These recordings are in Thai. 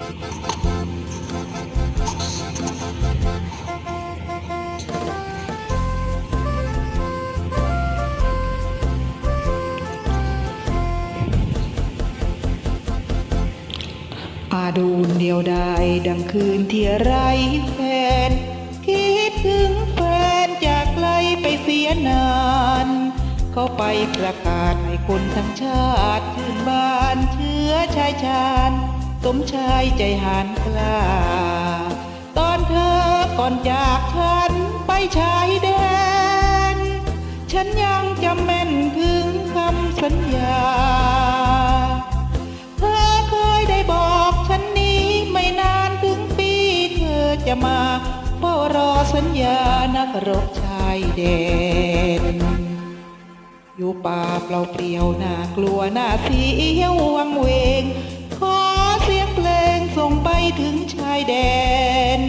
อาดูนเดียวดายดังคืนที่ไรแฟน คิดถึงแฟนจากไกลไปเสียนาน เขาไปประกาศให้คนทั้งชาติชื่นบานเชื้อชายชาญ สมชายใจหานกล้า ตอนเธอก่อนจากฉันไปชายแดน ฉันยังจำแม่นถึงคำสัญญา เธอเคยได้บอกฉันนี้ไม่นานถึงปีเธอจะมาเฝ้ารอสัญญานักรบชายแดนอยู่ป่าเปล่าเปลี่ยวน่ากลัวน่าเสียววังเวง ส่งไปถึงชายแดน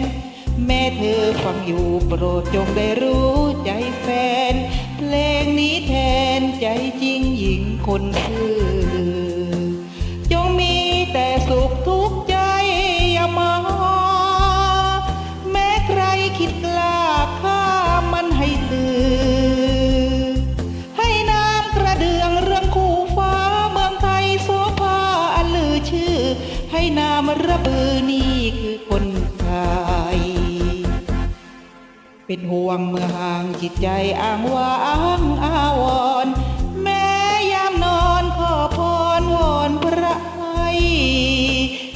แม่เธอฟังอยู่โปรดจงได้รู้ใจแฟน เพลงนี้แทนใจจริงหญิงคนซื่อ นามระบือนี่คือคนไทยเป็นห่วงเมื่อห่างจิตใจอ้างว้างอาวร แม้ยามนอนขอพรวอนพระไทย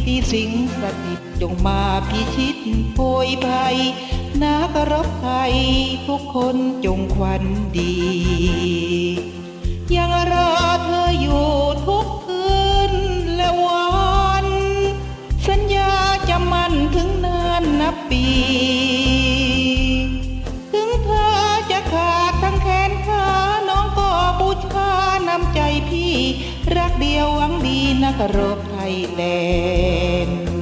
ที่สิงสถิตจงมาพิชิตโพยภัยนักรบไทยทุกคนจงควันดี ยังรอเธออยู่ พี่ รักเดียวหวังดีนักรบไทยแลนด์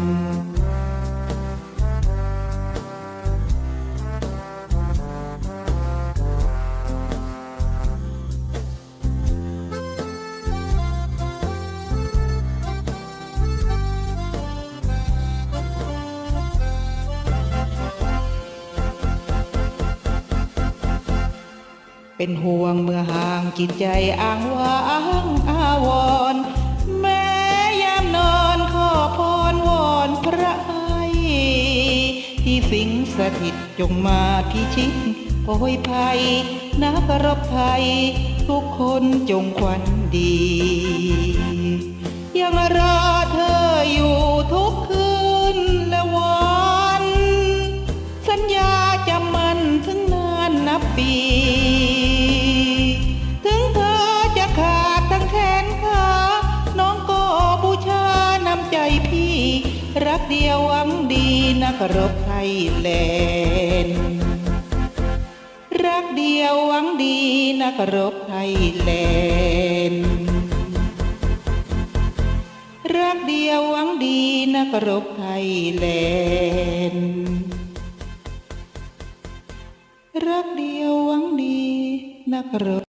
เป็นห่วงเมื่อห่างจิตใจอ้างว้างอาวร แม้ยามนอนขอพรวอนพระไอที่สิงสถิตจงมาพิชิตโพยภัยนักรบไทยทุกคนจงควันดี ยังรอเธออยู่ทุกคืนและวัน สัญญาจะมันถึงนานนับปี เดียวหวังดีนักรบไทยแลนด์รักเดียวหวังดีนักรบไทยแลนด์รักเดียวหวังดีนักรบไทยแลนด์รักเดียวหวังดีนักรบ